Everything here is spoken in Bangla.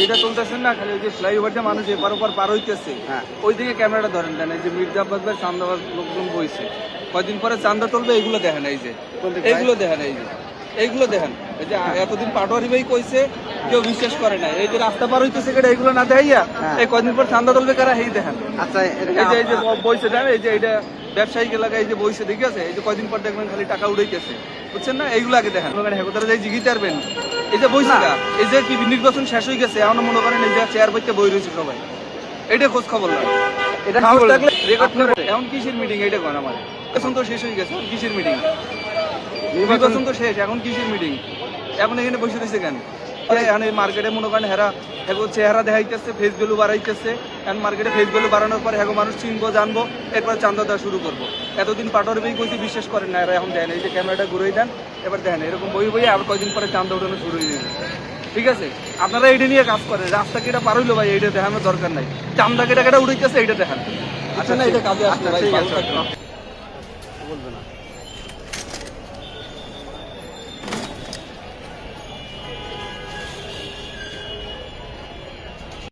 যেটা চলতেছেন না খালি ওই যে ফ্লাইওভারটা মানুষ এপার ওপার পার হইতেছে হ্যাঁ। ওই দিকে ক্যামেরাটা ধরেন দেন এই যে মির্জাবাদ ভাই চান্দাবাদ লোকজন বইছে। কয়দিন পরে চান্দা তুলবে এইগুলো দেখেন এই যে। কোন এইগুলো দেখেন এই যে। এইগুলো দেখেন। এই যে এতদিন পাটোয়ারি ভাই কইছে কেউ বিশ্বাস করে না এই যে রাস্তা পার হইতেছে কেটে এইগুলো না দেখাইয়া হ্যাঁ। এই কয়দিন পর চান্দা তুলবে কারা এই দেখেন। আচ্ছা এই যে এই যে বইছে দেন এই যে এটা ব্যবসায়িক এলাকায় যে বইছে দেখে আছে? এই যে কয়দিন পর দেখবেন খালি টাকা উড়াইতেছে। বুঝছেন না? এইগুলো আগে দেখেন। হেকোতারা যাই জিগিতে পারবেন। এই যে বইছে এই যে কি নির্বাচন শেষ হয়ে গেছে মনে করেন এই যে চেয়ার বইতে বই রয়েছে সবাই। এটা খোঁজ খবর না এটা রেকর্ড এখন কিসের মিটিং কোন আমার এখন তো শেষ হয়ে গেছে কিসের মিটিং নির্বাচন তো শেষ এখন কিসের মিটিং এখন এখানে বসে কেন? এখন মার্কেটে মনে করেন হেরা চেহারা দেখাইতেছে ফেস ভ্যালু বাড়াইতেছে। এখন মার্কেটে ফেস ভ্যালু বাড়ানোর পরে এখন মানুষ চিনবো জানব এরপর চান্দা দেওয়া শুরু করব। এতদিন পাটর বই কইতে বিশ্বাস করেন না এরা এখন দেন এই যে ক্যামেরাটা ঘুরেই দেন এবার দেখেন এরকম বই বই আবার কয়দিন পরে চান্দা উঠানো শুরু হয়ে যাবে। ঠিক আছে? আপনারা এইটা নিয়ে কাজ করেন রাস্তা কেটে পার হইল ভাই এইটা দেখানোর দরকার নাই। চান্দা কেটে কেটে উঠাইতেছে এইটা দেখান। আচ্ছা না এটা কাজে আসলে আচ্ছা, ভাই ঠিক আছে। থাকবেন। বলবে না।